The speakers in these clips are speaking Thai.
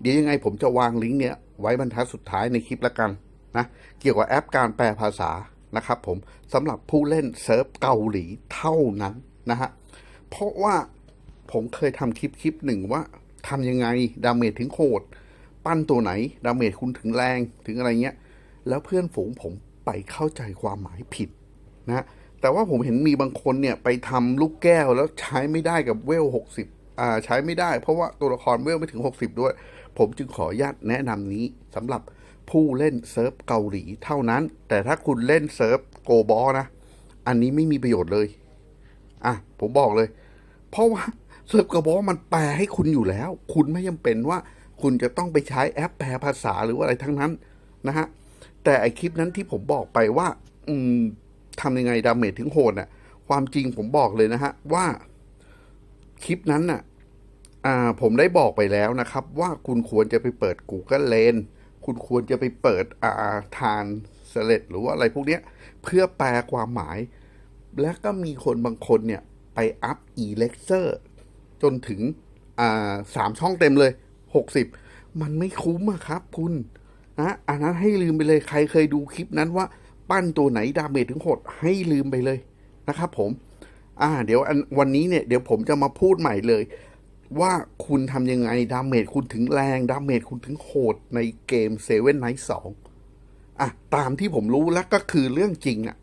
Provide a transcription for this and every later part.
เดี๋ยวยังไงผมจะวางลิงก์เนี้ยไว้บรรทัดสุดท้ายในคลิปละกันนะเกี่ยวกับแอปการแปลภาษานะครับผมสำหรับผู้เล่นเซิร์ฟเกาหลีเท่านั้นนะฮะเพราะว่าผมเคยทำคลิปคลิปหนึ่งว่าทำยังไงดาเมจถึงโหดปั้นตัวไหนดาเมจคุณถึงแรงถึงอะไรเงี้ย แล้วเพื่อนฝูงผมไปเข้าใจความหมายผิดนะแต่ว่าผมเห็นมีบางคนเนี่ยไปทำลูกแก้วแล้วใช้ไม่ได้กับเวลหกสิบอ่าใช้ไม่ได้เพราะว่าตัวละครเวลไม่ถึง 60 ด้วย ผมจึงขออนุญาตแนะนำนี้สำหรับผู้เล่นเซิร์ฟเกาหลีเท่านั้น แต่ถ้าคุณเล่นเซิร์ฟโกบอลนะ อันนี้ไม่มีประโยชน์เลย อะ ผมบอกเลย เพราะว่าเซิร์ฟกระบอกมันแปลให้คุณอยู่แล้ว คุณไม่จำเป็นว่าคุณจะต้องไปใช้แอปแปลภาษาหรือว่าอะไรทั้งนั้นนะฮะ แต่ไอคลิปนั้นที่ผมบอกไปว่า อืมทำยังไงดาเมจถึงโหดน่ะ ความจริงผมบอกเลยนะฮะว่าคลิปนั้นน่ะ ผมได้บอกไปแล้วนะครับ ว่าคุณควรจะไปเปิด Google Lens คุณควรจะไปเปิดอ่าทานเสเลดหรือว่าอะไรพวกนี้เพื่อแปลความหมาย และก็มีคนบางคนเนี่ย ไปอัพ e l e x e r จนถึงสามช่องเต็มเลยหกสิบมันไม่คุ้มอะครับคุณนะอันนั้นให้ลืมไปเลยใครเคยดูคลิปนั้นว่าปั้นตัวไหนดาเมจถึงหดให้ลืมไปเลยนะครับผม อ่า เดี๋ยววันนี้เนี่ย เดี๋ยวผมจะมาพูดใหม่เลย ว่าคุณทำยังไง ดาเมจคุณถึงแรง ดาเมจคุณถึงโหดในเกมเซเว่นไนท์สองอะ ตามที่ผมรู้แล้วก็คือเรื่องจริงอะ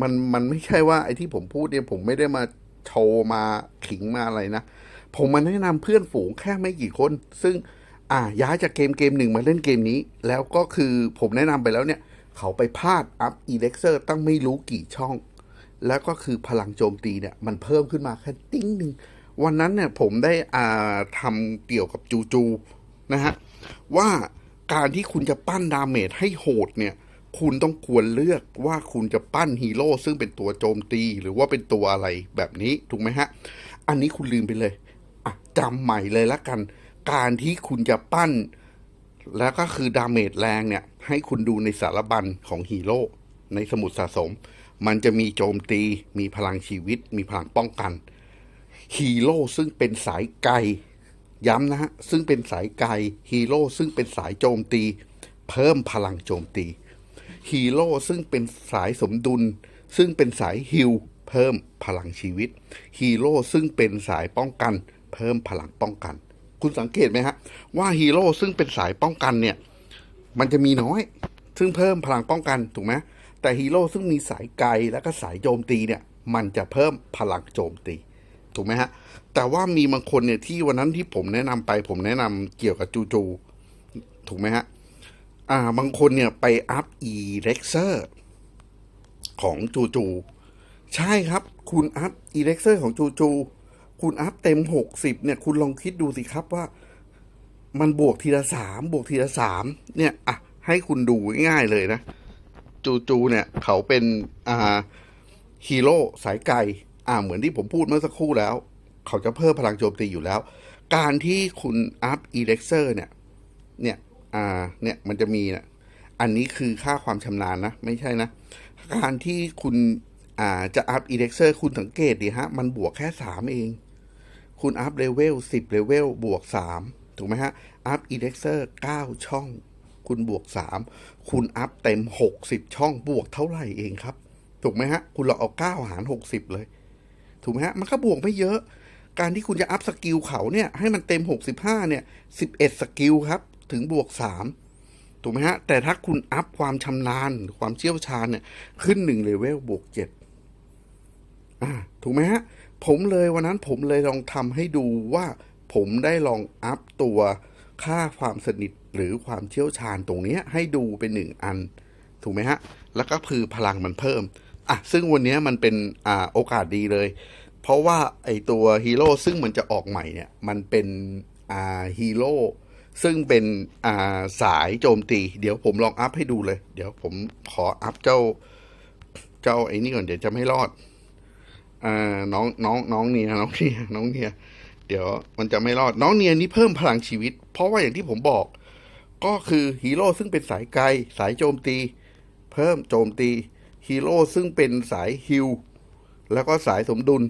มันมันไม่ใช่ว่าไอ้ที่ผมพูดเนี่ยผมไม่ได้มาโชว์มาขิงมาอะไรนะ ผมมาแนะนำเพื่อนฝูงแค่ไม่กี่คน ซึ่งอ่าย้ายจากเกมเกมหนึ่งมาเล่นเกมนี้ แล้วก็คือผมแนะนำไปแล้วเนี่ย เขาไปพลาดอัพอีเล็กเซอร์ตั้งไม่รู้กี่ช่อง แล้วก็คือพลังโจมตีเนี่ย มันเพิ่มขึ้นมาแค่ติ้งหนึ่ง วันนั้นเนี่ยผมได้อ่าทำเกี่ยวกับจูจูนะฮะว่าการที่คุณจะปั้นดาเมจให้โหดเนี่ยคุณต้องควรเลือกว่าคุณจะปั้นฮีโร่ซึ่งเป็นตัวโจมตีหรือว่าเป็นตัวอะไรแบบนี้ถูกไหมฮะ อันนี้คุณลืมไปเลยอะจำใหม่เลยละกัน การที่คุณจะปั้น แล้วก็คือดาเมจแรงเนี่ย ให้คุณดูในสารบัญของฮีโร่ในสมุดสะสม มันจะมีโจมตี มีพลังชีวิต มีพลังป้องกัน ฮีโร่ซึ่งเป็นสายไกล ย้ำนะฮะ ซึ่งเป็นสายไกลฮีโร่ซึ่งเป็นสายโจมตี เพิ่มพลังโจมตีฮีโร่ซึ่งเป็นสายสมดุล ซึ่งเป็นสายฮิลเพิ่มพลังชีวิตฮีโร่ซึ่งเป็นสายป้องกัน เพิ่มพลังป้องกัน คุณสังเกตไหมฮะ ว่าฮีโร่ซึ่งเป็นสายป้องกันเนี่ย มันจะมีน้อย ซึ่งเพิ่มพลังป้องกันถูกไหมแต่ฮีโร่ซึ่งมีสายไกลแล้วก็สายโจมตีเนี่ย มันจะเพิ่มพลังโจมตี ถูกไหมฮะ แต่ว่ามีบางคนเนี่ยที่วันนั้นที่ผมแนะนำไป ผมแนะนำเกี่ยวกับจูจู ถูกไหมฮะ อ่า บางคนเนี่ยไปอัพ e l e x e r ของจูจู ใช่ครับ คุณอัพ e l e x e r ของจูจู คุณอัพเต็มหกสิบเนี่ย คุณลองคิดดูสิครับว่า มันบวกทีละสามบวกทีละสามเนี่ยอะให้คุณดูง่ายๆเลยนะ จูจูเนี่ย เขาเป็นอ่าฮีโร่สายไกล อ่าเหมือนที่ผมพูดเมื่อสักครู่แล้ว เขาจะเพิ่มพลังโจมตีอยู่แล้ว การที่คุณอัพ e l e x e r เซอร์เนี่ย เนี่ยอ่าเนี่ยมันจะมีนะอันนี้คือค่าความชำนาญนะ ไม่ใช่นะ การที่คุณอ่าจะอัพ e l e x e r คุณสังเกตดิฮะ มันบวกแค่สามเอง คุณอัพเลเวลสิบเลเวลบวกสามถูกไหมฮะ อัพ e l e x e r เก้าช่อง คุณบวกสามคุณอัพเต็มหกสิบช่องบวกเท่าไหร่เองครับ ถูกไหมฮะ คุณลองเอาเก้าหารหกสิบเลย ถูกไหมฮะ มันก็บวกไม่เยอะ การที่คุณจะอัพสกิลเขาเนี่ย ให้มันเต็มหกสิบห้าเนี่ยสิบเอ็ดสกิลครับ ถึงบวกสามถูกไหมฮะ แต่ถ้าคุณอัพความชำนาญ ความเชี่ยวชาญเนี่ย ขึ้นหนึ่งเลเวลบวกเจ็ดอ่า ถูกไหมฮะ ผมเลยวันนั้นผมเลยลองทำให้ดูว่าผมได้ลองอัพตัวค่าความสนิทหรือความเชี่ยวชาญตรงเนี้ยให้ดูเป็นหนึ่งอัน ถูกไหมฮะ แล้วก็คือพลังมันเพิ่ม อะซึ่งวันนี้มันเป็นอ่าโอกาสดีเลย เพราะว่าไอตัวฮีโร่ซึ่งมันจะออกใหม่เนี่ย มันเป็นอ่าฮีโร่ซึ่งเป็นอ่าสายโจมตี เดี๋ยวผมลองอัพให้ดูเลย เดี๋ยวผมขออัพเจ้า เจ้าไอ้นี่ก่อนเดี๋ยวจะไม่รอดอ่าน้องน้องน้องเนียน้องเนียน้องเนียเดี๋ยวมันจะไม่รอดน้องเนียนี่เพิ่มพลังชีวิต เพราะว่าอย่างที่ผมบอก ก็คือฮีโร่ซึ่งเป็นสายไกลสายโจมตี เพิ่มโจมตี ฮีโร่ซึ่งเป็นสายฮิลแล้วก็สายสมดุล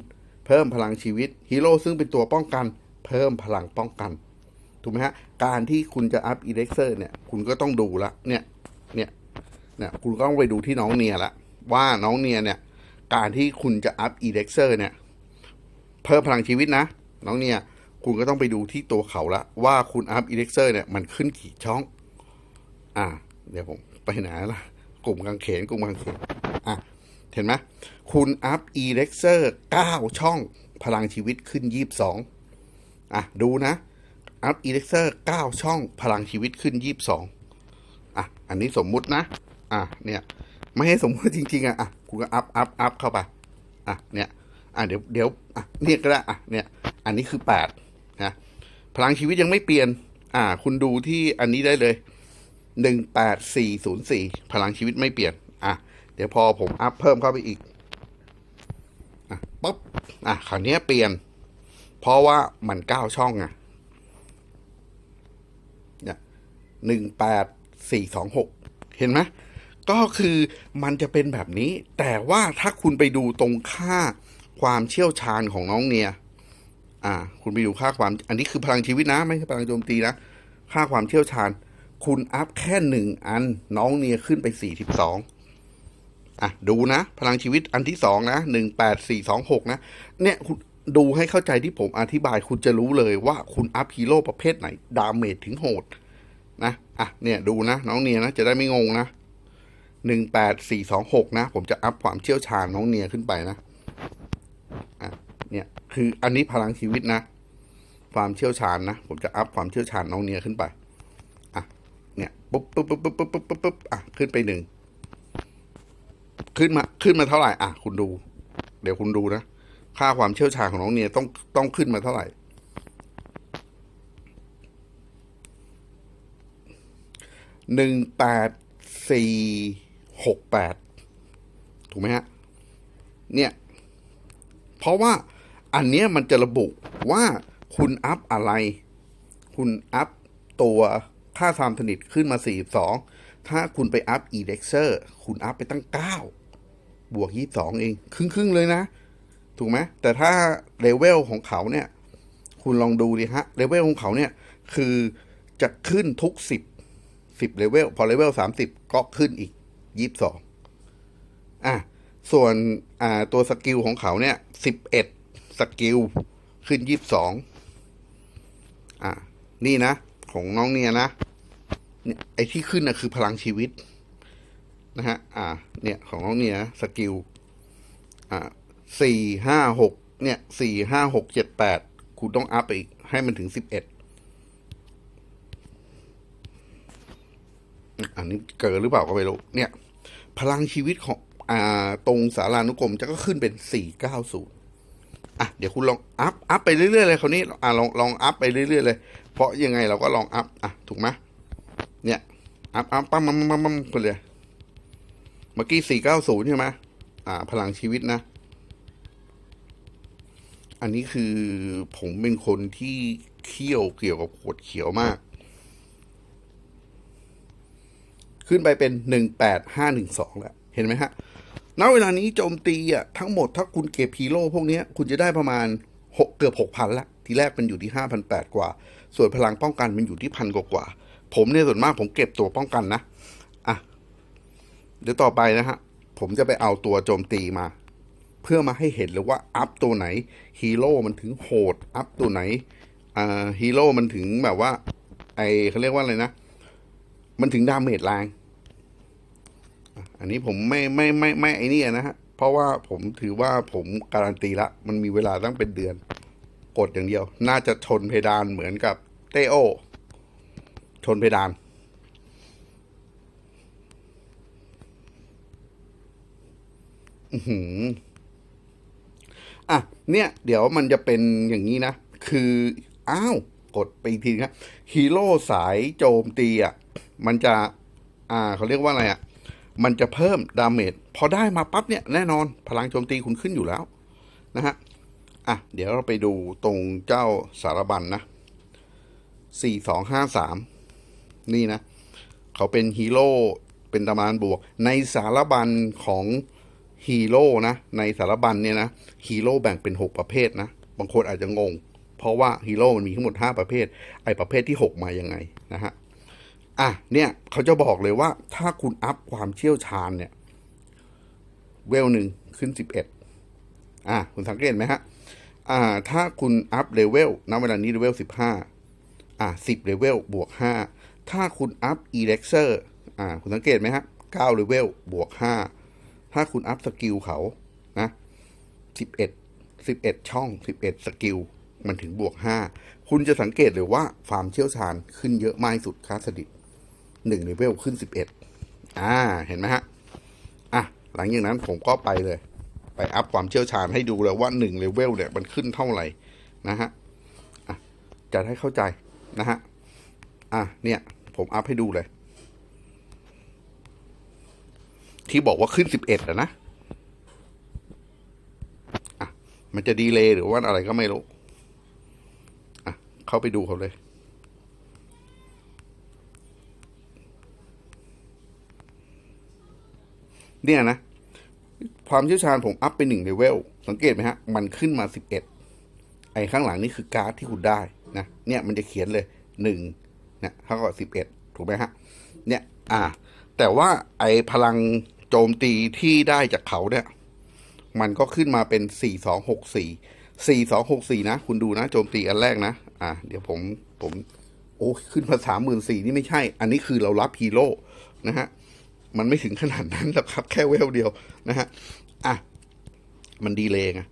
เพิ่มพลังชีวิตฮีโร่ซึ่งเป็นตัวป้องกัน เพิ่มพลังป้องกันถูกไหมฮะการที่คุณจะอัพอีเล็กเซอร์เนี่ย คุณก็ต้องดูละเนี่ยเนี่ยเนี่ยคุณก็ต้องไปดูที่น้องเนียละว่าน้องเนียเนี่ย การที่คุณจะอัพอีเล็กเซอร์เนี่ย เพิ่มพลังชีวิตนะ น้องเนียคุณก็ต้องไปดูที่ตัวเขาละว่าคุณอัพอีเล็กเซอร์เนี่ยมันขึ้นกี่ช่อง อ่า เดี๋ยวผมไปไหนละกลุ่มกางเขนกลุ่มกางเขน เห็นไหมคุณอัพอีเล็กเซอร์เก้าช่องพลังชีวิตขึ้นยี่สิบสองอะ ดูนะ อัพอีเล็กเซอร์เก้าช่องพลังชีวิตขึ้นยี่สิบสองอะ อันนี้สมมุตินะ อะ เนี่ย ไม่ให้สมมุติจริง ๆ อะ อะ คุณก็อัพ อัพ อัพเข้าไป อะ เนี่ย อะ เดี๋ยว เดี๋ยว อะ เนี่ยก็ได้ อะ เนี่ย อันนี้คือแปดนะ พลังชีวิตยังไม่เปลี่ยน อ่า คุณดูที่อันนี้ได้เลยหนึ่งแปดสี่ศูนย์สี่พลังชีวิตไม่เปลี่ยน อะ เดี๋ยวพอผมอัพเพิ่มเข้าไปอีกอะปุ๊บอะคราวนี้เปลี่ยน เพราะว่ามันเก้าช่องไงเนี่ยหนึ่งแปดสี่สองหกเห็นไหมก็คือมันจะเป็นแบบนี้ แต่ว่าถ้าคุณไปดูตรงค่าความเชี่ยวชาญของน้องเนีย อ่า คุณไปดูค่าความ อันนี้คือพลังชีวิตนะ ไม่ใช่พลังโจมตีนะ ค่าความเชี่ยวชาญ คุณอัพแค่หนึ่งอัน น้องเนียขึ้นไปสี่สิบสอง อะดูนะ พลังชีวิตอันที่สองนะหนึ่งแปดสี่สองหกนะ เนี่ยคุณดูให้เข้าใจที่ผมอธิบายคุณจะรู้เลยว่าคุณอัพฮีโร่ประเภทไหน ดาเมจถึงโหด นะ อะ เนี่ยดูนะ น้องเนียนะ จะได้ไม่งงนะหนึ่งแปดสี่สองหกนะ ผมจะอัพความเชี่ยวชาญน้องเนียขึ้นไปนะอะเนี่ยคืออันนี้พลังชีวิตนะ ความเชี่ยวชาญนะ ผมจะอัพความเชี่ยวชาญน้องเนียขึ้นไปอะเนี่ยปุ๊บปุ๊บปุ๊บปุ๊บปุ๊บปุ๊บปุ๊บอะขึ้นไปหนึ่ง ขึ้นมาขึ้นมาเท่าไหร่ อะ คุณดู เดี๋ยวคุณดูนะ ค่าความเชี่ยวชาญของน้องเนียต้องต้องขึ้นมาเท่าไหร่ หนึ่งแปดสี่หกแปดถูกไหมฮะ เนี่ย เพราะว่าอันเนี้ยมันจะระบุว่าคุณอัพอะไร คุณอัพตัวค่าความสนิทขึ้นมา42 ถ้าคุณไปอัพ e l e x e r คุณอัพไปตั้ง 9 บวก 22 เอง ครึ่งครึ่งๆเลยนะ ถูกไหมแต่ถ้าเลเวลของเขาเนี่ย คุณลองดูดิฮะเลเวลของเขาเนี่ย คือจะขึ้นทุก 10 10เลเวลพอเลเวล 30 ก็ขึ้นอีก 22 อะ ส่วนอ่าตัวสกิลของเขาเนี่ยสิบเอ็ดสกิล ขึ้นยี่สิบสองอ่านี่นะ ของน้องเนี่ยนะ เนี่ยไอ้ที่ขึ้นนะคือพลังชีวิตนะฮะ อ่า เนี่ยของน้องเนี่ยสกิล อ่าสี่ห้าหกเนี่ยสี่ห้าหกเจ็ดแปดคุณต้องอัพไปอีก ให้มันถึงสิบเอ็ดอันนี้เกินหรือเปล่าก็ไม่รู้ เนี่ย พลังชีวิตของ อ่า ตรงสารานุกรมจะก็ขึ้นเป็นสี่เก้าศูนย์อะ เดี๋ยวคุณลองอัพ อัพไปเรื่อยๆเลยคราวนี้ อ่าลอง ลองอัพไปเรื่อยๆเลย เพราะยังไงเราก็ลองอัพ อะ ถูกไหม เนี่ยอัพอัพปั๊มปั๊มปั๊มปั๊มไปเลยเมื่อกี้สี่เก้าศูนย์ใช่ไหมอ่า พลังชีวิตนะ อันนี้คือผมเป็นคนที่เคี่ยวเกี่ยวกับขวดเขียวมาก ขึ้นไปเป็นหนึ่งแปดห้าหนึ่งสองแล้ว เห็นไหมฮะณเวลานี้โจมตีอะทั้งหมดถ้าคุณเก็บฮีโร่พวกเนี้ยคุณจะได้ประมาณหกเกือบหกพันละ ทีแรกมันอยู่ที่ห้าพันแปดกว่า ส่วนพลังป้องกันมันอยู่ที่พันกว่ากว่า ผมเนี่ยส่วนมากผมเก็บตัวป้องกันนะ อะ เดี๋ยวต่อไปนะฮะ ผมจะไปเอาตัวโจมตีมา เพื่อมาให้เห็นเลยว่าอัพตัวไหนฮีโร่มันถึงโหด อัพตัวไหน อ่าฮีโร่มันถึงแบบว่า ไอเขาเรียกว่าอะไรนะ มันถึงดาเมจแรงอันนี้ผมไม่ไม่ไม่ไม่ไอ้นี่นะฮะ เพราะว่าผมถือว่าผมการันตีละ มันมีเวลาตั้งเป็นเดือน กดอย่างเดียว น่าจะชนเพดานเหมือนกับเตโอ ชนเพดาน อือหือ อะ เนี่ย เดี๋ยวมันจะเป็นอย่างนี้นะ คือ อ้าว กดไปอีกทีครับฮีโร่สายโจมตีอะ มันจะ อ่า เขาเรียกว่าอะไรอะ มันจะเพิ่มดาเมจ พอได้มาปั๊บเนี่ย แน่นอน พลังโจมตีคุณขึ้นอยู่แล้ว นะฮะ อะ เดี๋ยวเราไปดูตรงเจ้าสารบัญนนะสี่สองห้าสาม นี่นะ เขาเป็นฮีโร่เป็นตำนานบวก ในสารบัญของฮีโร่นะ ในสารบัญเนี่ยนะฮีโร่แบ่งเป็นหกประเภทนะ บางคนอาจจะงงเพเพราะว่าฮีโร่มันมีทั้งหมด 5 ประเภท ไอประเภทที่ 6 มายังไงนะฮะอะเนี่ยเขาจะบอกเลยว่าถ้าคุณอัพความเชี่ยวชาญเนี่ย เวลหนึ่งขึ้น 11 อะคุณสังเกตไหมฮะอ่าถ้าคุณอัพเลเวลณเวลานี้เลเวล15 อะ10เลเวลบวก 5 ถ้าคุณอัพอีเล็กเซอร์อ่าคุณสังเกตไหมฮะ9เลเวลบวก5ถ้าคุณอัพสกิลเขานะ11 11ช่อง11สกิลมันถึงบวก5คุณจะสังเกตเลยว่าความเชี่ยวชาญขึ้นเยอะมากสุดคาสดิต1เลเวลขึ้น11อ่าเห็นไหมฮะอะหลังจากนั้นผมก็ไปเลย ไปอัพความเชี่ยวชาญให้ดูเลยว่า1เลเวลเนี่ยมันขึ้นเท่าไหร่นะฮะะจะได้เข้าใจนะฮะอะเนี่ย ผมอัพให้ดูเลย ที่บอกว่าขึ้น11อะนะอะมันจะดีเลย์หรือว่าอะไรก็ไม่รู้อะเข้าไปดูเขาเลยเนี่ยนะ ความเชี่ยวชาญผมอัพไปหนึ่งเลเวลสังเกตไหมฮะ มันขึ้นมาสิบเอ็ดไอ้ข้างหลังนี่คือการ์ดที่คุณได้นะ เนี่ยมันจะเขียนเลยหนึ่ง เนี่ยเท่ากับสิบเอ็ดถูกไหมฮะ เนี่ย อ่า แต่ว่าไอ้พลังโจมตีที่ได้จากเขาเนี่ย มันก็ขึ้นมาเป็นสี่สองหกสี่สี่สองหกสี่นะ คุณดูนะโจมตีอันแรกนะ อ่า เดี๋ยวผมผม โอ้ขึ้นมาสามหมื่นสี่นี่ไม่ใช่ อันนี้คือเรารับฮีโร่นะฮะ มันไม่ถึงขนาดนั้นหรอกครับ แค่เวลเดียวนะฮะ อะ มันดีเลยไง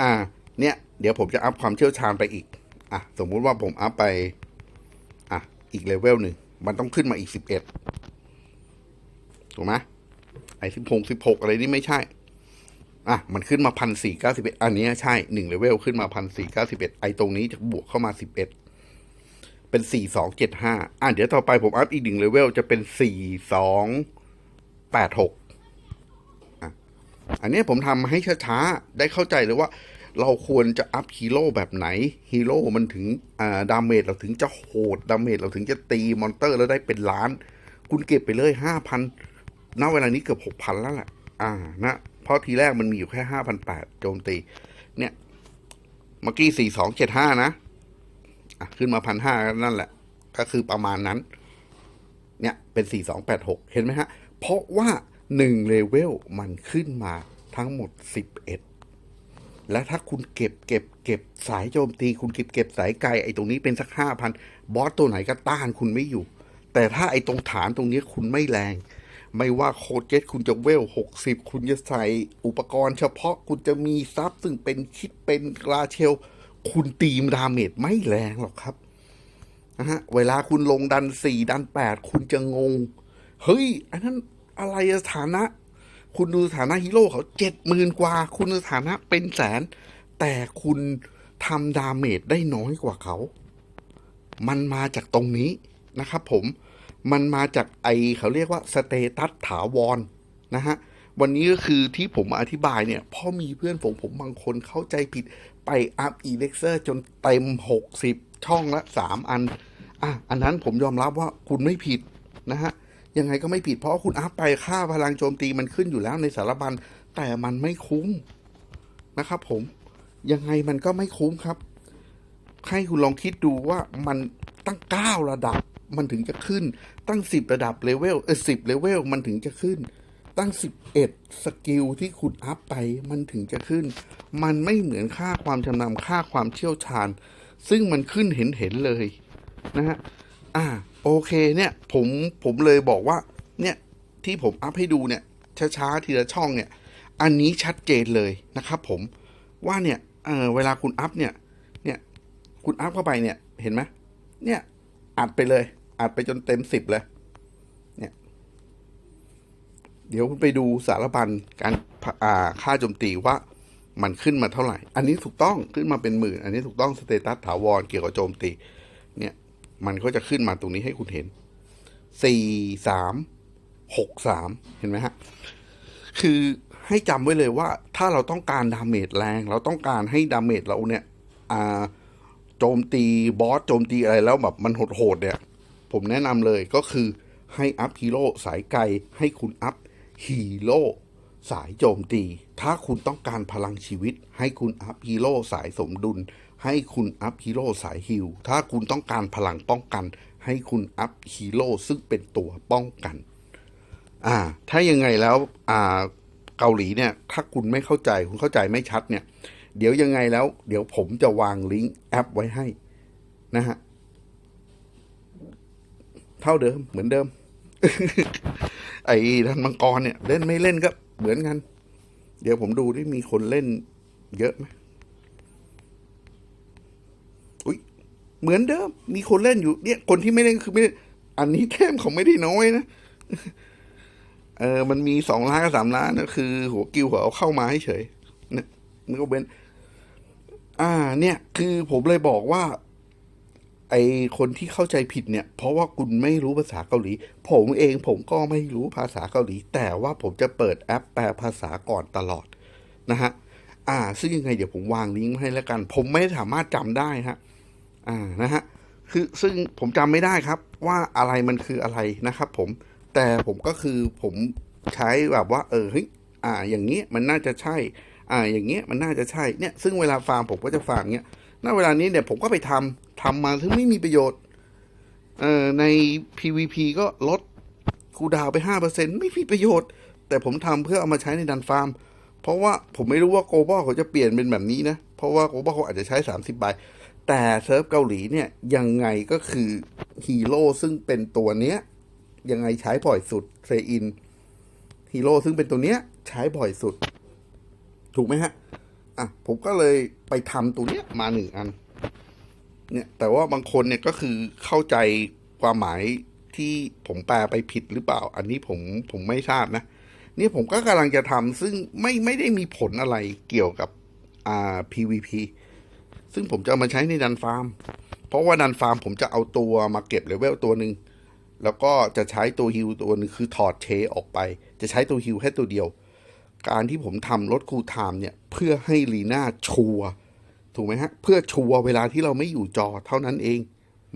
อ่า เนี่ย เดี๋ยวผมจะอัพความเชี่ยวชาญไปอีก อะ สมมุติว่าผมอัพไป อีกเลเวลหนึ่ง มันต้องขึ้นมาอีกสิบเอ็ดถูกไหมไอ้สิบหกสิบหกอะไรนี่ไม่ใช่ อะ มันขึ้นมาพันสี่เก้าสิบเอ็ดอันนี้ใช่หนึ่งเลเวลขึ้นมาพันสี่เก้าสิบเอ็ดไอ้ตรงนี้จะบวกเข้ามาสิบเอ็ดเป็นสี่สองเจ็ดห้าอะเดี๋ยวต่อไปผมอัพอีกหนึ่งเลเวลจะเป็นสี่สองแปดหกอันนี้ผมทำให้ช้าๆ ได้เข้าใจเลยว่า เราควรจะอัพฮีโร่แบบไหนฮีโร่มันถึงอ่าดาเมจเราถึงจะโหดดาเมจเราถึงจะตีมอนเตอร์แล้วได้เป็นล้าน คุณเก็บไปเลยห้าพันณเวลานี้เกือบหกพันแล้วแหละอ่านะเพราะทีแรกมันมีอยู่แค่ห้าพันแปดโจมตี เนี่ยเมื่อกี้สี่สองเจ็ดห้านะอะขึ้นมาพันห้านั่นแหละ ก็คือประมาณนั้น เนี่ยเป็นสี่สองแปดหกเห็นไหมฮะ เพราะว่าหนึ่งเลเวลมันขึ้นมาทั้งหมดสิบเอ็ด แล้วถ้าคุณเก็บเก็บเก็บสายโจมตี คุณเก็บเก็บสายไกลไอ้ตรงนี้เป็นสักห้าพันบอสตัวไหนก็ต้านคุณไม่อยู่ แต่ถ้าไอ้ตรงฐานตรงนี้คุณไม่แรง ไม่ว่าโคดเจตคุณจะเวลหกสิบคุณจะใส่อุปกรณ์เฉพาะคุณจะมีซับซึ่งเป็นคิดเป็นกราเชล คุณตีมดาเมจไม่แรงหรอกครับนะฮะเวลาคุณลงดันสี่ดันแปดคุณจะงง เฮ้ย อันนั้นอะไรสถานะ คุณดูสถานะฮีโร่เขาเจ็ดหมื่นกว่า คุณสถานะเป็นแสน แต่คุณทำดาเมจได้น้อยกว่าเขา มันมาจากตรงนี้นะครับผม มันมาจากไอเขาเรียกว่าสเตตัสถาวรนะฮะ วันนี้ก็คือที่ผมอธิบายเนี่ยพราะมีเพื่อนผมผมบางคนเข้าใจผิดไปอัพอีเล็กเซอร์จนเต็มหกสิบช่องละสามอัน อะ อันนั้นผมยอมรับว่าคุณไม่ผิดนะฮะ ยังไงก็ไม่ผิดเพราะคุณอัพไปค่าพลังโจมตีมันขึ้นอยู่แล้วในสารบัญแต่มันไม่คุ้มนะครับผมยังไงมันก็ไม่คุ้มครับ ให้คุณลองคิดดูว่ามันตั้งเก้าระดับมันถึงจะขึ้น ตั้งสิบระดับเลเวลเออสิบเลเวลมันถึงจะขึ้น ตั้งสิบเอ็ดสกิลที่คุณอัพไปมันถึงจะขึ้น มันไม่เหมือนค่าความชำนาญค่าความเชี่ยวชาญ ซึ่งมันขึ้นเห็นเห็นๆเลยนะฮะ อ่าโอเคเนี่ยผมผมเลยบอกว่าเนี่ยที่ผมอัพให้ดูเนี่ยช้าๆทีละช่องเนี่ยอันนี้ชัดเจนเลยนะครับผมว่าเนี่ยเออเวลาคุณอัพเนี่ยเนี่ยคุณอัพเข้าไปเนี่ยเห็นไหมเนี่ยอัดไปเลย อัดไปจนเต็มสิบเลยเนี่ยเดี๋ยวคุณไปดูสารบัญการอ่าค่าโจมตีว่ามันขึ้นมาเท่าไหร่ อันนี้ถูกต้องขึ้นมาเป็นหมื่น อันนี้ถูกต้องสเตตัสถาวรเกี่ยวกับโจมตี เนี่ย มันก็จะขึ้นมาตรงนี้ให้คุณเห็นสี่สามหกสามเห็นไหมฮะ คือให้จำไว้เลยว่า ถ้าเราต้องการดาเมจแรง เราต้องการให้ดาเมจเราเนี่ยอ่าโจมตีบอสโจมตีอะไรแล้วแบบมันโหดๆเนี่ย ผมแนะนำเลยก็คือให้อัพฮีโร่สายไกล ให้คุณอัพฮีโร่สายโจมตี ถ้าคุณต้องการพลังชีวิต ให้คุณอัพฮีโร่สายสมดุล ให้คุณอัพฮีโร่สายฮิลถ้าคุณต้องการพลังป้องกัน ให้คุณอัพฮีโร่ซึ่งเป็นตัวป้องกัน อ่า ถ้ายังไงแล้ว อ่า เกาหลีเนี่ย ถ้าคุณไม่เข้าใจคุณเข้าใจไม่ชัดเนี่ย เดี๋ยวยังไงแล้ว เดี๋ยวผมจะวางลิงก์แอปไว้ให้นะฮะ เท่าเดิมเหมือนเดิม ไอ้ท่านมังกรเนี่ย เล่นไม่เล่นก็เหมือนกัน เดี๋ยวผมดูที่มีคนเล่นเยอะไหมอุ้ย เหมือนเดิม มีคนเล่นอยู่เนี่ยคนที่ไม่เล่นคือไม่เล่นอันนี้แต้มเขาไม่ได้น้อยนะเออมันมีสองล้านกับสามล้านนะคือ หัวกิวหัวเอาเข้ามาให้เฉยเนี่ยมันก็เว้นอ่า เนี่ย คือผมเลยบอกว่า ไอคนที่เข้าใจผิดเนี่ย เพราะว่าคุณไม่รู้ภาษาเกาหลี ผมเองผมก็ไม่รู้ภาษาเกาหลี แต่ว่าผมจะเปิดแอปแปลภาษาก่อนตลอดนะฮะ อ่า ซึ่งยังไงเดี๋ยวผมวางลิงก์ให้แล้วกัน ผมไม่สามารถจำได้ฮะ อ่านะฮะคือซึ่งผมจำไม่ได้ครับว่าอะไรมันคืออะไรนะครับ ผมแต่ผมก็คือผมใช้แบบว่า เออเฮ้ยอ่า อย่างนี้มันน่าจะใช่ อ่า อย่างเงี้ยมันน่าจะใช่เนี่ย ซึ่งเวลาฟาร์มผมก็จะฟาร์มเงี้ยณเวลานี้เนี่ยผมก็ไปทำทำมาซึ่งไม่มีประโยชน์เอ่อใน PVP ก็ลดคูดาวไปห้าเปอร์เซ็นไม่มีประโยชน์ แต่ผมทำเพื่อเอามาใช้ในดันฟาร์ม เพราะว่าผมไม่รู้ว่าโกลบอลเขาจะเปลี่ยนเป็นแบบนี้นะ เพราะว่าโกลบอลเขาอาจจะใช้ 30 ใบ แต่เซิร์ฟเกาหลีเนี่ยยังไงก็คือฮีโร่ซึ่งเป็นตัวเนี้ยยังไงใช้บ่อยสุดเซอินฮีโร่ซึ่งเป็นตัวเนี้ยใช้บ่อยสุด ถูกไหมฮะ อะ ผมก็เลยไปทำตัวเนี้ยมาหนึ่งอัน เนี่ย แต่ว่าบางคนเนี่ยก็คือเข้าใจความหมายที่ผมแปลไปผิดหรือเปล่า อันนี้ผมผมไม่ทราบนะ นี่ผมก็กำลังจะทำซึ่งไม่ไม่ได้มีผลอะไรเกี่ยวกับอ่า PVP ซึ่งผมจะเอามาใช้ในดันฟาร์ม เพราะว่าดันฟาร์มผมจะเอาตัวมาเก็บเลเวลตัวหนึ่งแล้วก็จะใช้ตัวฮิลตัวหนึงคือถอดเชออกไป จะใช้ตัวฮิลแค่ตัวเดียว การที่ผมทำลดคูลไทม์เนี่ย เพื่อให้ลีน่าชัวถูกไหมฮะ เพื่อชัวเวลาที่เราไม่อยู่จอเท่านั้นเอง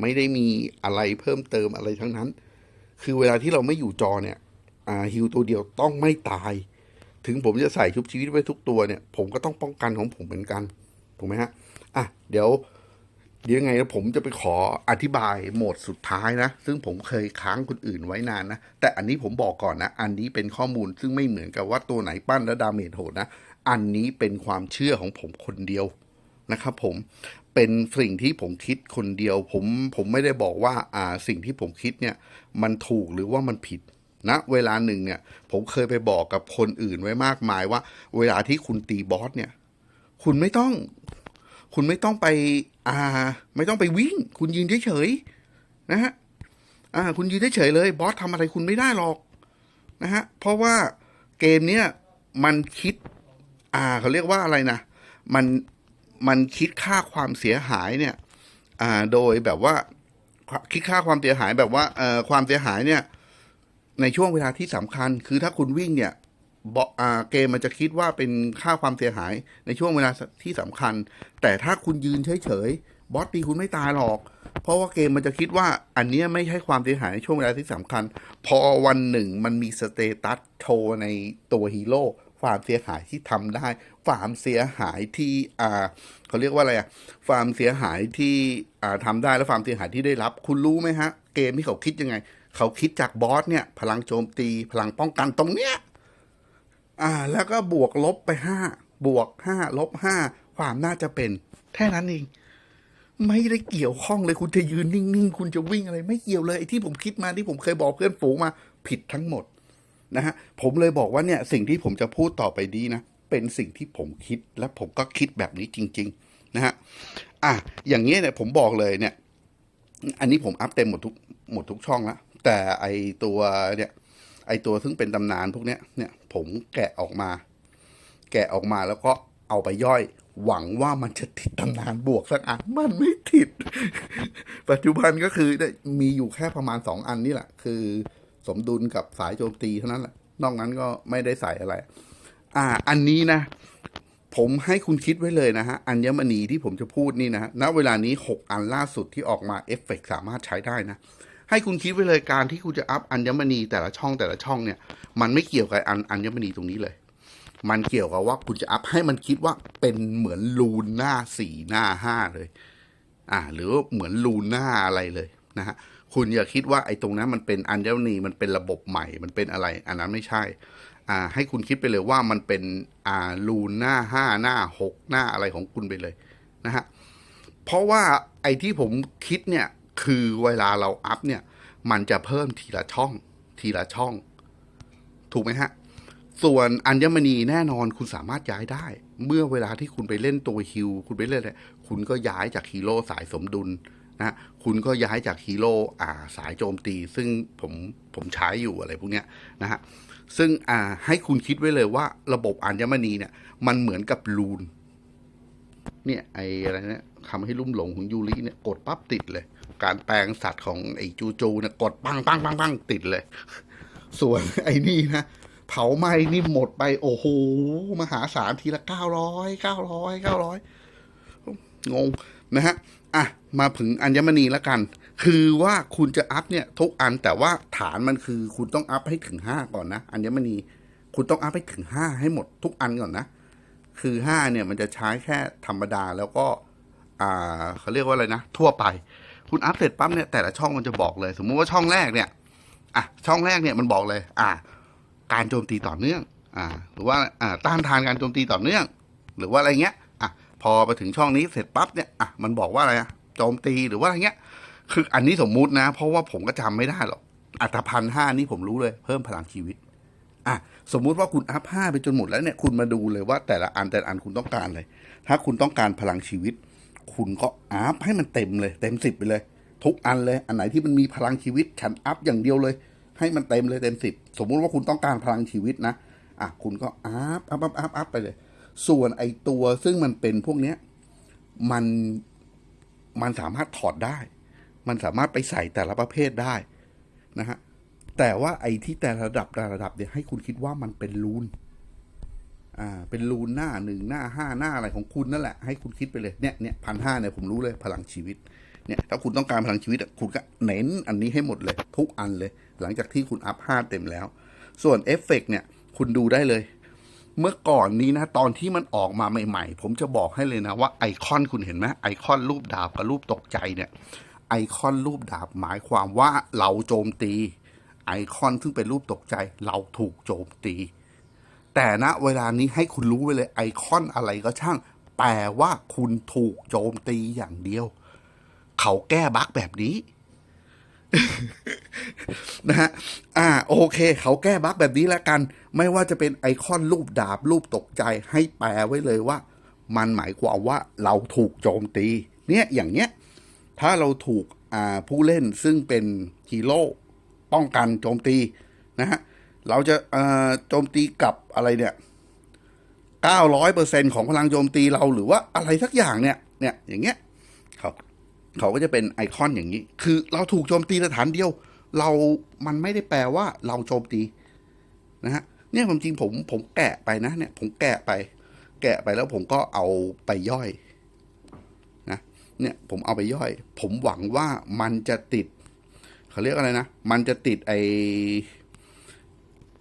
ไม่ได้มีอะไรเพิ่มเติมอะไรทั้งนั้น คือเวลาที่เราไม่อยู่จอเนี่ยฮิลตัวเดียวต้องไม่ตาย ถึงผมจะใส่ชุบชีวิตไว้ทุกตัวเนี่ย ผมก็ต้องป้องกันของผมเหมือนกัน ถูกไหมฮะอะเดี๋ยวเดี๋ยวยังไงนะผมจะไปขออธิบายโหมดสุดท้ายนะ ซึ่งผมเคยค้างคนอื่นไว้นานนะ แต่อันนี้ผมบอกก่อนนะ อันนี้เป็นข้อมูลซึ่งไม่เหมือนกับว่าตัวไหนปั้นและดาเมจโหดนะ อันนี้เป็นความเชื่อของผมคนเดียวนะครับผมเป็นสิ่งที่ผมคิดคนเดียวผมผมไม่ได้บอกว่าอ่าสิ่งที่ผมคิดเนี่ยมันถูกหรือว่ามันผิดนะเวลาหนึ่งเนี่ยผมเคยไปบอกกับคนอื่นไว้มากมายว่า เวลาที่คุณตีบอสเนี่ย คุณไม่ต้อง คุณไม่ต้องไป อ่า ไม่ต้องไปวิ่ง คุณยืนเฉยๆนะฮะอ่า คุณยืนเฉยๆเลยบอสทำอะไรคุณไม่ได้หรอกนะฮะเพราะว่าเกมเนี้ยมันคิด อ่าเขาเรียกว่าอะไรนะมันมันคิดค่าความเสียหายเนี่ย อ่า โดยแบบว่า คิดค่าความเสียหายแบบว่าเอ่อความเสียหายเนี่ย ในช่วงเวลาที่สำคัญ คือถ้าคุณวิ่งเนี่ย บออ่าเกมมันจะคิดว่าเป็นค่าความเสียหายในช่วงเวลาที่สำคัญ แต่ถ้าคุณยืนเฉยๆบอสตีคุณไม่ตายหรอก เพราะว่าเกมมันจะคิดว่าอันนี้ไม่ใช่ความเสียหายในช่วงเวลาที่สำคัญ พอวันหนึ่งมันมีสเตตัสโชว์ในตัวฮีโร่ความเสียหายที่ทำได้ความเสียหายที่อ่าเขาเรียกว่าอะไรอะความเสียหายที่อ่าทำได้และความเสียหายที่ได้รับ คุณรู้ไหมฮะ เกมที่เขาคิดยังไง เขาคิดจากบอสเนี่ย พลังโจมตี พลังป้องกันตรงเนี้ย อ่า แล้วก็บวกลบไปห้าบวกห้าลบห้าความน่าจะเป็น แค่นั้นเอง ไม่ได้เกี่ยวข้องเลยคุณจะยืนนิ่งๆ คุณจะวิ่งอะไร ไม่เกี่ยวเลยไอ้ที่ผมคิดมาที่ผมเคยบอกเพื่อนฝูงมาผิดทั้งหมดนะฮะผมเลยบอกว่าเนี่ยสิ่งที่ผมจะพูดต่อไปดีนะ เป็นสิ่งที่ผมคิดและผมก็คิดแบบนี้จริง ๆ นะฮะอะอย่างเงี้ยเนี่ยผมบอกเลยเนี่ย อันนี้ผมอัพเต็มหมดทุกหมดทุกช่องแล้วแต่ไอตัวเนี่ย ไอตัวซึ่งเป็นตำนานพวกเนี้ยเนี่ยผมแกะออกมา แกะออกมาแล้วก็เอาไปย่อย หวังว่ามันจะติดตำนานบวกสักอันมันไม่ติด ปัจจุบันก็คือได้มีอยู่แค่ประมาณสองอันนี่แหละ คือ สมดุลกับสายโจมตีเท่านั้นแหละนอกนั้นก็ไม่ได้ใส่อะไร อ่า อันนี้นะ ผมให้คุณคิดไว้เลยนะฮะ อัญมณีที่ผมจะพูดนี่นะฮะณเวลานี้ 6 อันล่าสุดที่ออกมาเอฟเฟกสามารถใช้ได้นะ ให้คุณคิดไว้เลยการที่คุณจะอัพอัญมณีแต่ละช่องแต่ละช่องเนี่ย มันไม่เกี่ยวกับอันอัญมณีตรงนี้เลย มันเกี่ยวกับว่าคุณจะอัพให้มันคิดว่าเป็นเหมือนลูนหน้าสี่หน้าห้าเลย อ่า หรือเหมือนลูนหน้าอะไรเลยนะฮะคุณอย่าคิดว่าไอ้ตรงนั้นมันเป็นอัญมณีมันเป็นระบบใหม่มันเป็นอะไร อันนั้นไม่ใช่ อ่า ให้คุณคิดไปเลยว่ามันเป็นอ่าลูนหน้าห้าหน้าหกหน้าอะไรของคุณไปเลยนะฮะเพราะว่าไอ้ที่ผมคิดเนี่ย คือเวลาเราอัพเนี่ย มันจะเพิ่มทีละช่อง ทีละช่อง ถูกไหมฮะ ส่วนอัญมณีแน่นอนคุณสามารถย้ายได้ เมื่อเวลาที่คุณไปเล่นตัวฮิลคุณไปเล่นอะไรคุณก็ย้ายจากฮีโร่สายสมดุลนะฮะคุณก็ย้ายจากฮีโร่อ่าสายโจมตี ซึ่งผมผมใช้อยู่อะไรพวกเนี้ยนะฮะซึ่งอ่าให้คุณคิดไว้เลยว่าระบบอัญมณีเนี่ย มันเหมือนกับลูน เนี่ยไออะไรเนี่ยทำให้ลุ่มหลงของยูริเนี่ยกดปั๊บติดเลย การแปลงสัตว์ของไอ้จูจูเนี่ยกดปังปังปังปังติดเลย ส่วนไอ้นี่นะเผาไหม้นี่หมดไป โอ้โหมหาศาลทีละเก้าร้อยเก้าร้อยเก้าร้อยงงนะฮะอะมาถึงอัญมณีแล้วกัน คือว่าคุณจะอัพเนี่ยทุกอันแต่ว่าฐานมันคือคุณต้องอัพให้ถึงห้าก่อนนะอัญมณีคุณต้องอัพให้ถึงห้าให้หมดทุกอันก่อนนะ คือห้าเนี่ยมันจะใช้แค่ธรรมดาแล้วก็ อ่าเขาเรียกว่าอะไรนะ ทั่วไป คุณอัพเสร็จปั๊บเนี่ยแต่ละช่องมันจะบอกเลย สมมุติว่าช่องแรกเนี่ยอะช่องแรกเนี่ยมันบอกเลย อ่าการโจมตีต่อเนื่อง อ่า หรือว่าอ่าต้านทานการโจมตีต่อเนื่อง หรือว่าอะไรเงี้ยอะพอไปถึงช่องนี้เสร็จปั๊บเนี่ยอะมันบอกว่าอะไรอะโจมตีหรือว่าอะไรเงี้ย คืออันนี้สมมุตินะ เพราะว่าผมก็จำไม่ได้หรอกอัตพันห้านี่ผมรู้เลย เพิ่มพลังชีวิตอะสมมุติว่าคุณอัพห้าไปจนหมดแล้วเนี่ยคุณมาดูเลยว่าแต่ละอันแต่ละอันคุณต้องการเลย ถ้าคุณต้องการพลังชีวิต คุณก็อัพให้มันเต็มเลย เต็มสิบไปเลย ทุกอันเลย อันไหนที่มันมีพลังชีวิตฉันอัพอย่างเดียวเลย ให้มันเต็มเลยเต็มสิบสมมุติว่าคุณต้องการพลังชีวิตนะอะคุณก็อัพอัพอัพอัพอัพไปเลย ส่วนไอตัวซึ่งมันเป็นพวกเนี้ยมันมันสามารถถอดได้ มันสามารถไปใส่แต่ละประเภทได้นะฮะแต่ว่าไอ้ที่แต่ระดับแต่ระดับเนี่ยให้คุณคิดว่ามันเป็นรูน อ่าเป็นรูนหน้าหนึ่งหน้าห้าหน้าอะไรของคุณนั่นแหละให้คุณคิดไปเลยเนี่ยเนี่ยพันห้าเนี่ยผมรู้เลยพลังชีวิตเนี่ยถ้าคุณต้องการพลังชีวิตอะคุณก็เน้นอันนี้ให้หมดเลย ทุกอันเลย หลังจากที่คุณอัพห้าเต็มแล้ว ส่วนเอฟเฟกต์เนี่ยคุณดูได้เลย เมื่อก่อนนี้นะตอนที่มันออกมาใหม่ๆ ผมจะบอกให้เลยนะว่าไอคอนคุณเห็นไหมไอคอนรูปดาบกับรูปตกใจเนี่ยไอคอนรูปดาบหมายความว่าเราโจมตี ไอคอนซึ่งเป็นรูปตกใจเราถูกโจมตี แต่ณเวลานี้ให้คุณรู้ไว้เลยไอคอนอะไรก็ช่าง แปลว่าคุณถูกโจมตีอย่างเดียว เขาแก้บั๊กแบบนี้นะฮะ อ่า โอเค เขาแก้บั๊กแบบนี้แล้วกัน ไม่ว่าจะเป็นไอคอนรูปดาบรูปตกใจ ให้แปลไว้เลยว่า มันหมายความว่าเราถูกโจมตี เนี่ยอย่างเนี้ย ถ้าเราถูก อ่า ผู้เล่นซึ่งเป็นฮีโร่ป้องกันโจมตีนะฮะ เราจะโจมตีกลับอะไรเนี่ยเก้าร้อยเปอร์เซ็นของพลังโจมตีเราหรือว่าอะไรสักอย่างเนี่ย เนี่ยอย่างเงี้ยเขาเขาก็จะเป็นไอคอนอย่างนี้ คือเราถูกโจมตีสถานเดียว เรา มันไม่ได้แปลว่าเราโจมตีนะฮะ เนี่ยผมจริงผมผมแกะไปนะ เนี่ย ผมแกะไป แกะไปแล้วผมก็เอาไปย่อยนะ เนี่ยผมเอาไปย่อย ผมหวังว่ามันจะติด เขาเรียกอะไรนะ มันจะติดไอ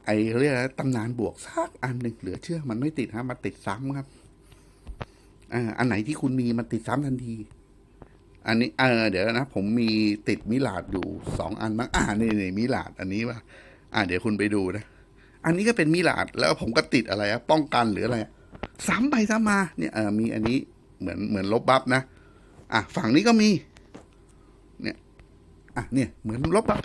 ไอเขาเรียกตำนานบวกสักอันหนึ่งเหลือเชื่อมันไม่ติดฮะมันติดซ้ำครับอ่าอันไหนที่คุณมีมันติดซ้ำทันที อันนี้เออเดี๋ยวนะ ผมมีติดมิลาดอยู่สองอันมั้งอ่านี่นี่มิลาดอันนี้ว่าอ่าเดี๋ยวคุณไปดูนะอันนี้ก็เป็นมิลาดแล้วผมก็ติดอะไรอะป้องกันหรืออะไรซ้ำไปซ้ำมา เนี่ยเออมีอันนี้เหมือนเหมือนลบบัฟนะอะฝั่งนี้ก็มี เนี่ย อะเนี่ย เหมือนลบบัฟ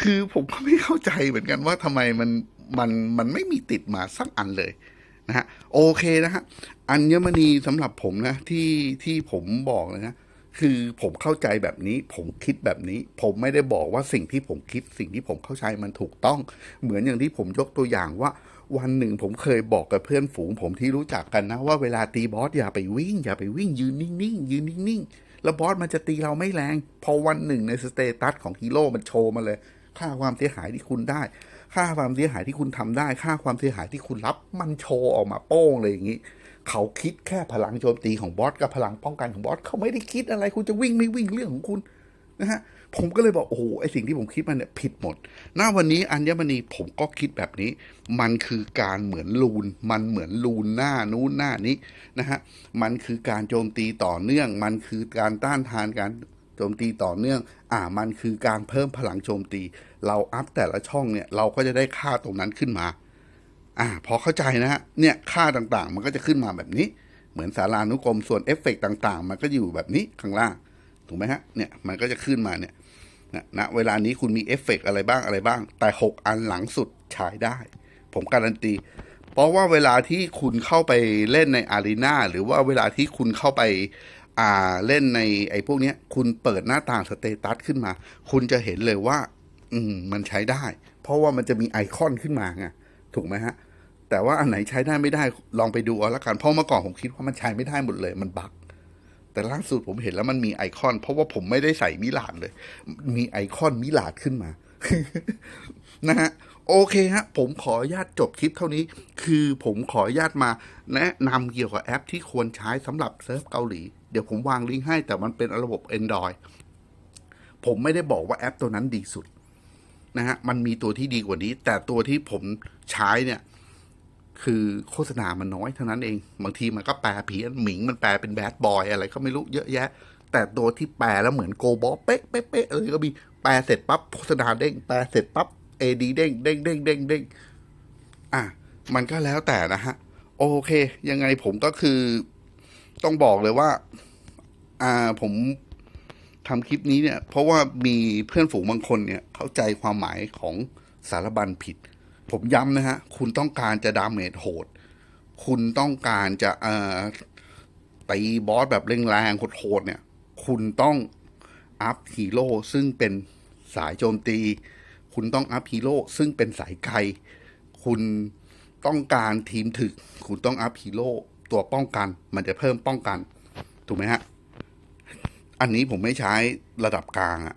คือผมก็ไม่เข้าใจเหมือนกันว่าทำไมมัน มันมันไม่มีติดมาสักอันเลยนะฮะโอเคนะฮะอัญมณีสำหรับผมนะที่ที่ผมบอกเลยนะคือผมเข้าใจแบบนี้ ผมคิดแบบนี้ ผมไม่ได้บอกว่าสิ่งที่ผมคิด สิ่งที่ผมเข้าใจมันถูกต้อง เหมือนอย่างที่ผมยกตัวอย่างว่า วันหนึ่งผมเคยบอกกับเพื่อนฝูง ผมที่รู้จักกันนะว่าเวลาตีบอสอย่าไปวิ่ง อย่าไปวิ่งยืนนิ่งๆยืนนิ่งๆแล้วบอสมันจะตีเราไม่แรง พอวันหนึ่งในสเตตัสของฮีโร่มันโชว์มาเลย ค่าความเสียหายที่คุณได้ ค่าความเสียหายที่คุณทำได้ ค่าความเสียหายที่คุณรับ มันโชว์ออกมาโป้งเลยอย่างนี้ เขาคิดแค่พลังโจมตีของบอสกับพลังป้องกันของบอสเขาไม่ได้คิดอะไร คุณจะวิ่งไม่วิ่งเรื่องของคุณนะฮะผมก็เลยบอกโอ้โหไอสิ่งที่ผมคิดมันเนี่ยผิดหมด หน้าวันนี้อัญมณีผมก็คิดแบบนี้ มันคือการเหมือนลูน มันเหมือนลูนหน้านู้นหน้านี้นะฮะ มันคือการโจมตีต่อเนื่อง มันคือการต้านทานการ จมตีต่อเนื่อง อ่ามันคือการเพิ่มพลังโจมตี เราอัพแต่ละช่องเนี่ยเราก็จะได้ค่าตรงนั้นขึ้นมา อ่าพอเข้าใจนะฮะเนี่ยค่าต่างๆ มันก็จะขึ้นมาแบบนี้ เหมือนสารานุกรมส่วนเอฟเฟกต์ต่างๆ มันก็อยู่แบบนี้ข้างล่างถูกไหมฮะเนี่ยมันก็จะขึ้นมาเนี่ยนะณเวลานี้คุณมีเอฟเฟกต์อะไรบ้างอะไรบ้าง แต่ 6 อันหลังสุดใช้ได้ ผมการันตี เพราะว่าเวลาที่คุณเข้าไปเล่นในอารีนาหรือว่าเวลาที่คุณเข้าไป อ่าเล่นในไอ้พวกเนี้ยคุณเปิดหน้าต่างสเตตัสขึ้นมา คุณจะเห็นเลยว่า อืมมันใช้ได้ เพราะว่ามันจะมีไอคอนขึ้นมาไงถูกไหมฮะ แต่ว่าอันไหนใช้ได้ไม่ได้ลองไปดูเอาละกันเพราะเมื่อก่อนผมคิดว่ามันใช้ไม่ได้หมดเลยมันบั๊กแต่ล่าสุดผมเห็นแล้วมันมีไอคอน เพราะว่าผมไม่ได้ใส่มิลาดเลย มีไอคอนมิลาดขึ้นมานะฮะ โอเคฮะผมขออนุญาตจบคลิปเท่านี้ คือผมขออนุญาตมาแนะนำเกี่ยวกับแอปที่ควรใช้สำหรับเซิร์ฟเกาหลี เดี๋ยวผมวางลิงก์ให้แต่มันเป็นระบบ Android ผมไม่ได้บอกว่าแอปตัวนั้นดีสุดนะฮะมันมีตัวที่ดีกว่านี้ แต่ตัวที่ผมใช้เนี่ยคือโฆษณามันน้อยเท่านั้นเอง บางทีมันก็แปลเพี้ยนหมิงมันแปลเป็นแบดบอยอะไรก็ไม่รู้เยอะแยะ แต่ตัวที่แปลแล้วเหมือนโกบอลเป๊ะเป๊ะเป๊ะเลยก็มีแปลเสร็จปั๊บโฆษณาเด้งแปลเสร็จปั๊บ เอดีเด้งเด้งเด้งเด้งเด้งอะมันก็แล้วแต่นะฮะ โอเค ยังไงผมก็คือ ต้องบอกเลยว่า อ่าผมทำคลิปนี้เนี่ย เพราะว่ามีเพื่อนฝูงบางคนเนี่ย เข้าใจความหมายของสารบัญผิด ผมย้ำนะฮะ คุณต้องการจะดาเมจโหด คุณต้องการจะเอ่อตีบอสแบบแรงๆโหดๆเนี่ย คุณต้องอัพฮีโร่ซึ่งเป็นสายโจมตี คุณต้องอัพฮีโร่ซึ่งเป็นสายไกล คุณต้องการทีมถึก คุณต้องอัพฮีโร่ตัวป้องกัน มันจะเพิ่มป้องกัน ถูกไหมฮะ อันนี้ผมไม่ใช้ระดับกลางอะ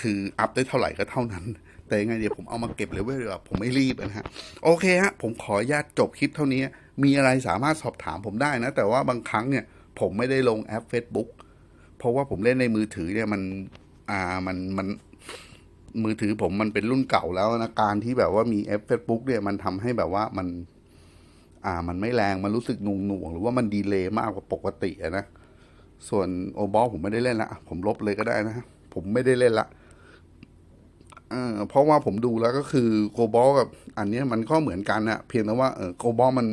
คืออัพได้เท่าไหร่ก็เท่านั้น แต่ยังไงเดี๋ยวผมเอามาเก็บเลเวลดีกว่าผมไม่รีบนะฮะ โอเคฮะ ผมขออนุญาตจบคลิปเท่านี้ มีอะไรสามารถสอบถามผมได้นะ แต่ว่าบางครั้งเนี่ย ผมไม่ได้ลงแอป Facebook เพราะว่าผมเล่นในมือถือเนี่ยมัน อ่า มัน มัน มือถือผมมันเป็นรุ่นเก่าแล้วนะการที่แบบว่ามีแอป Facebook เนี่ยมันทำให้แบบว่ามัน อ่า มันไม่แรงมันรู้สึกหน่วงหน่วงหรือว่ามันดีเลย์มากกว่าปกติะนะ ส่วนโอบอลผมไม่ได้เล่นละผมลบเลยก็ได้นะผมไม่ได้เล่นละเออเพราะว่าผมดูแล้วก็คือโกบอลกับ อันนี้มันก็เหมือนกันอะเพียงแต่ว่าเออโกบอลมัน